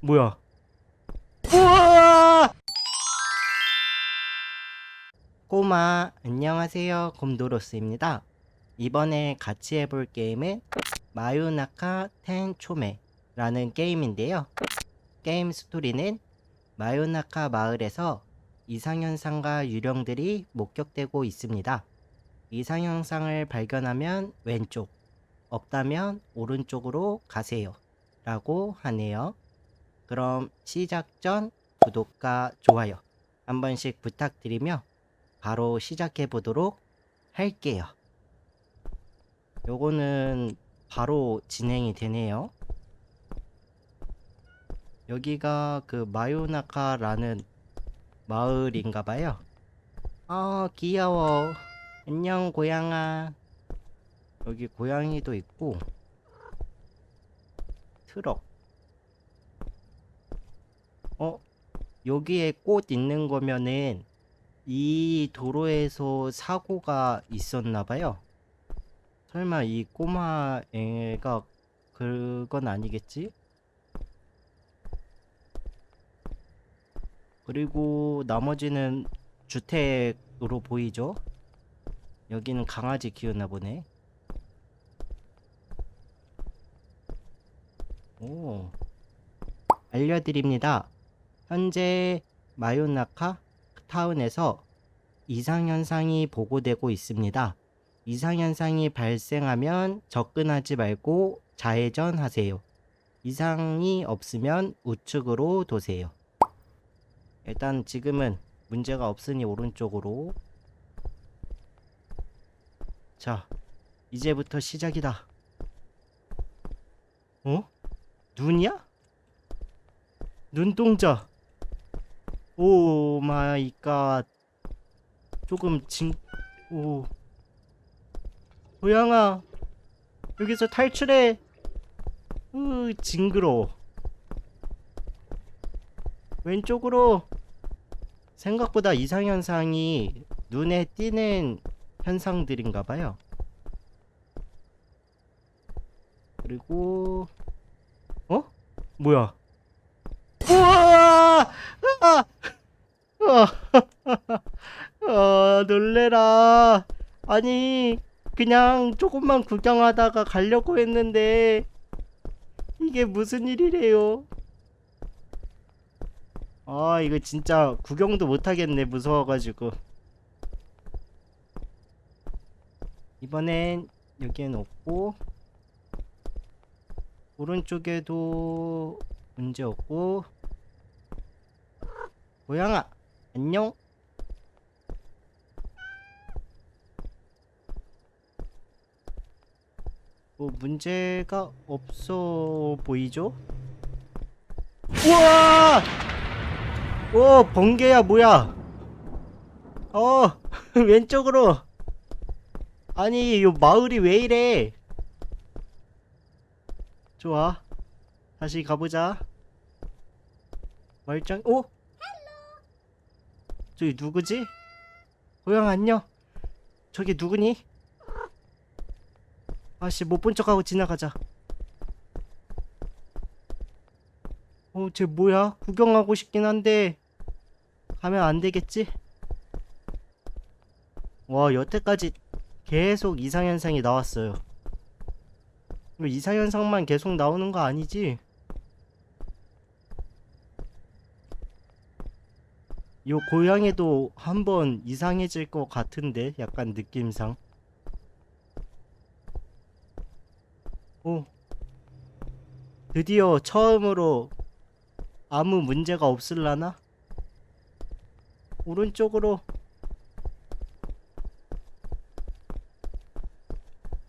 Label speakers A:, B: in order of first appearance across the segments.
A: 뭐야? 우와! 꼬마 안녕하세요 곰도로스입니다. 이번에 같이 해볼 게임은 마요나카 텐초메라는 게임인데요. 게임 스토리는 마요나카 마을에서 이상현상과 유령들이 목격되고 있습니다. 이상현상을 발견하면 왼쪽, 없다면 오른쪽으로 가세요. 라고 하네요. 그럼 시작 전 구독과 좋아요 한 번씩 부탁드리며 바로 시작해 보도록 할게요. 요거는 바로 진행이 되네요. 여기가 그 마요나카라는 마을인가 봐요. 아, 귀여워. 안녕, 고양아. 여기 고양이도 있고, 트럭. 어? 여기에 꽃 있는 거면은 이 도로에서 사고가 있었나 봐요. 설마 이 꼬마 애가 그건 아니겠지? 그리고 나머지는 주택으로 보이죠? 여기는 강아지 키우나 보네. 오. 알려드립니다. 현재 마요나카 타운에서 이상현상이 보고되고 있습니다. 이상현상이 발생하면 접근하지 말고 좌회전하세요. 이상이 없으면 우측으로 도세요. 일단 지금은 문제가 없으니 오른쪽으로. 자, 이제부터 시작이다. 어? 눈이야? 눈동자. 오 마이 갓. 조금 징, 오. 고양아, 여기서 탈출해. 으, 징그러워. 왼쪽으로. 생각보다 이상현상이 눈에 띄는 현상들인가 봐요. 그리고, 어? 뭐야? 우와! 아! 아! 아, 놀래라. 아니, 그냥 조금만 구경하다가 가려고 했는데, 이게 무슨 일이래요? 아, 이거 진짜 구경도 못하겠네, 무서워가지고. 이번엔 여기엔 없고, 오른쪽에도 문제 없고, 고양아, 안녕? 뭐 문제가 없어 보이죠? 우와! 오, 번개야 뭐야? 어, 왼쪽으로. 아니, 요 마을이 왜 이래? 좋아. 다시 가보자. 말짱, 오? 저기 누구지? 고양 안녕. 저기 누구니? 아씨 못 본 척하고 지나가자. 어, 쟤 뭐야? 구경하고 싶긴 한데 가면 안 되겠지? 와, 여태까지 계속 이상현상이 나왔어요. 이상현상만 계속 나오는 거 아니지? 요 고양이도 한번 이상해질 것 같은데 약간 느낌상 오 드디어 처음으로 아무 문제가 없을라나? 오른쪽으로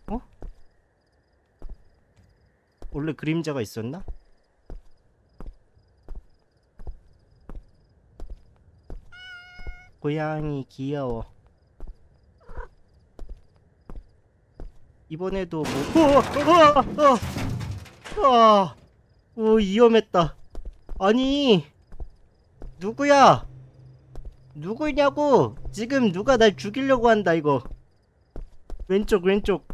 A: 어? 원래 그림자가 있었나? 고양이 귀여워. 이번에도 뭐, 어, 어, 어, 어, 오, 위험했다. 아니, 누구야? 누구냐고? 지금 누가 날 죽이려고 한다, 이거. 왼쪽, 왼쪽.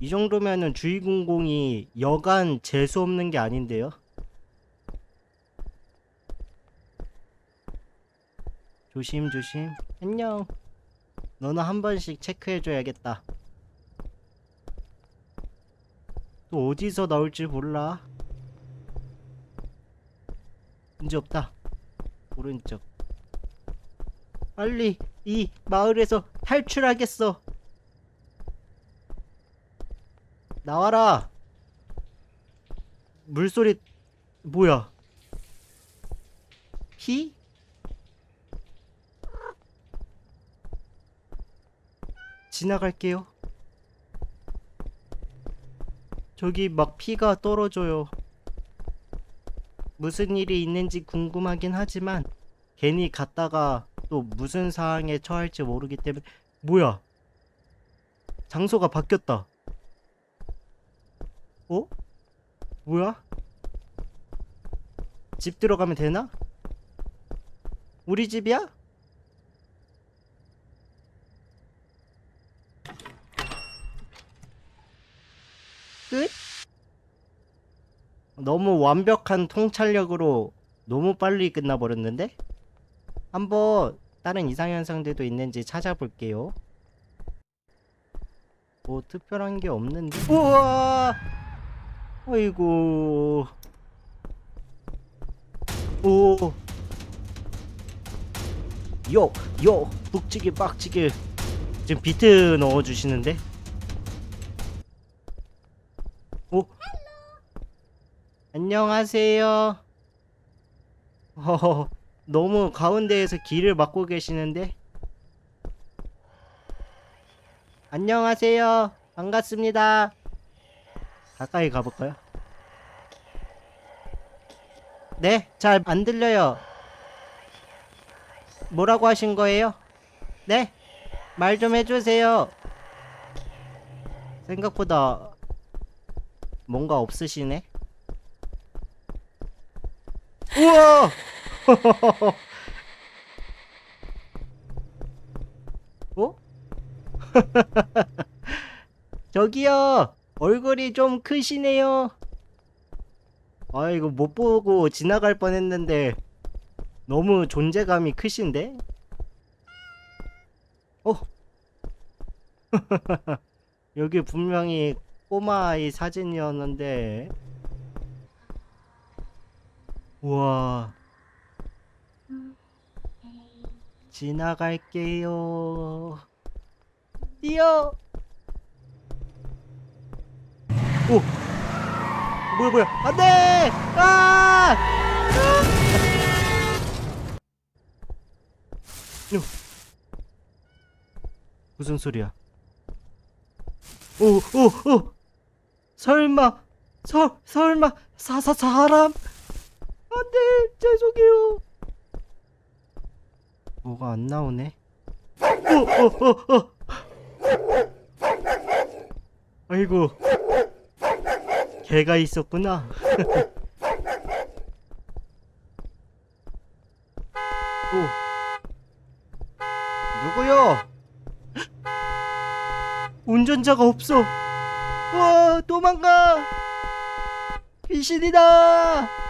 A: 이 정도면은 주의공공이 여간 재수 없는 게 아닌데요? 조심 조심. 안녕. 너는 한 번씩 체크해줘야겠다. 또 어디서 나올지 몰라. 문제 없다. 오른쪽. 빨리 이 마을에서 탈출하겠어. 나와라. 물소리 뭐야? 피? 지나갈게요. 저기 막 피가 떨어져요. 무슨 일이 있는지 궁금하긴 하지만 괜히 갔다가 또 무슨 상황에 처할지 모르기 때문에 뭐야? 장소가 바뀌었다. 어? 뭐야? 집 들어가면 되나? 우리 집이야? 끝? 너무 완벽한 통찰력으로 너무 빨리 끝나버렸는데? 한번 다른 이상현상들도 있는지 찾아볼게요. 뭐 특별한 게 없는데? 우와! 아이고. 오. 요, 요, 북치기 빡치기. 지금 비트 넣어주시는데? 안녕하세요. 허허, 너무 가운데에서 길을 막고 계시는데? 안녕하세요. 반갑습니다. 가까이 가볼까요? 네, 잘 안 들려요. 뭐라고 하신 거예요? 네, 말 좀 해주세요. 생각보다 뭔가 없으시네. 우와! 어? 저기요, 얼굴이 좀 크시네요. 아이고, 못 보고 지나갈 뻔 했는데, 너무 존재감이 크신데? 어? 여기 분명히 꼬마아이 사진이었는데. 우와. 지나갈게요. 뛰어! 오! 뭐야, 뭐야! 안 돼! 아! 요. 무슨 소리야? 오, 오, 오! 설마, 설, 설마, 사, 사, 사람? 안 돼! 죄송해요! 뭐가 안 나오네? 오, 오, 오, 오! 아이고. 개가 있었구나. 오. 누구요? 운전자가 없어. 와, 도망가. 귀신이다.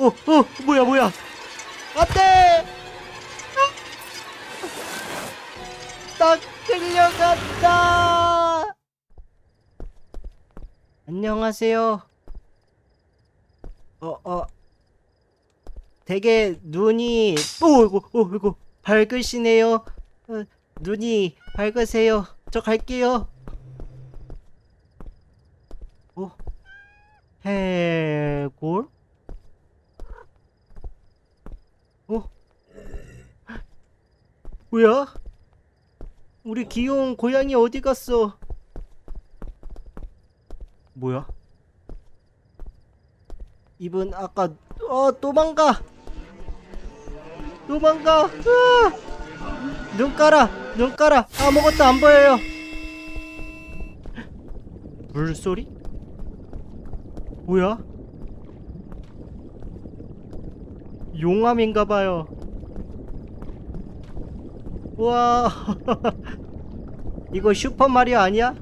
A: 어, 어, 어, 뭐야, 뭐야. 안 돼! 딱 끌려간다! 안녕하세요. 어, 어. 되게 눈이, 오, 이거, 오, 이거, 밝으시네요. 어, 눈이 밝으세요. 저 갈게요. 오, 해골? 어? 뭐야? 우리 귀여운 고양이 어디 갔어? 뭐야? 이분 아까 어 도망가 도망가 으아! 눈 깔아 눈 깔아 아무것도 안 보여요 물소리? 뭐야? 용암인가봐요 우와. 이거 슈퍼 마리오 아니야?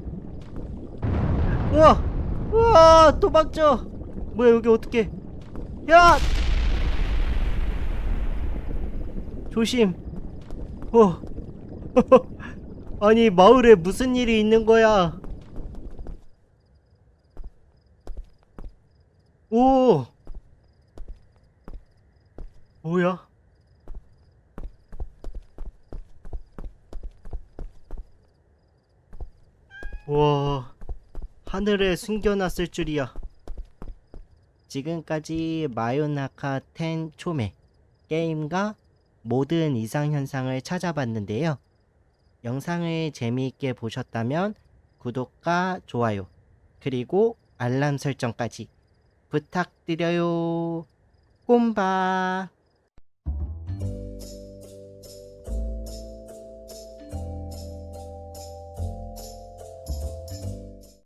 A: 우와. 우와 도망쳐 뭐야 여기 어떻게 야! 조심. 어. 아니 마을에 무슨 일이 있는 거야? 오. 뭐야 와, 하늘에 숨겨놨을 줄이야. 지금까지 마요나카 10 초메 게임과 모든 이상현상을 찾아봤는데요. 영상을 재미있게 보셨다면 구독과 좋아요, 그리고 알람 설정까지 부탁드려요. 꼼바.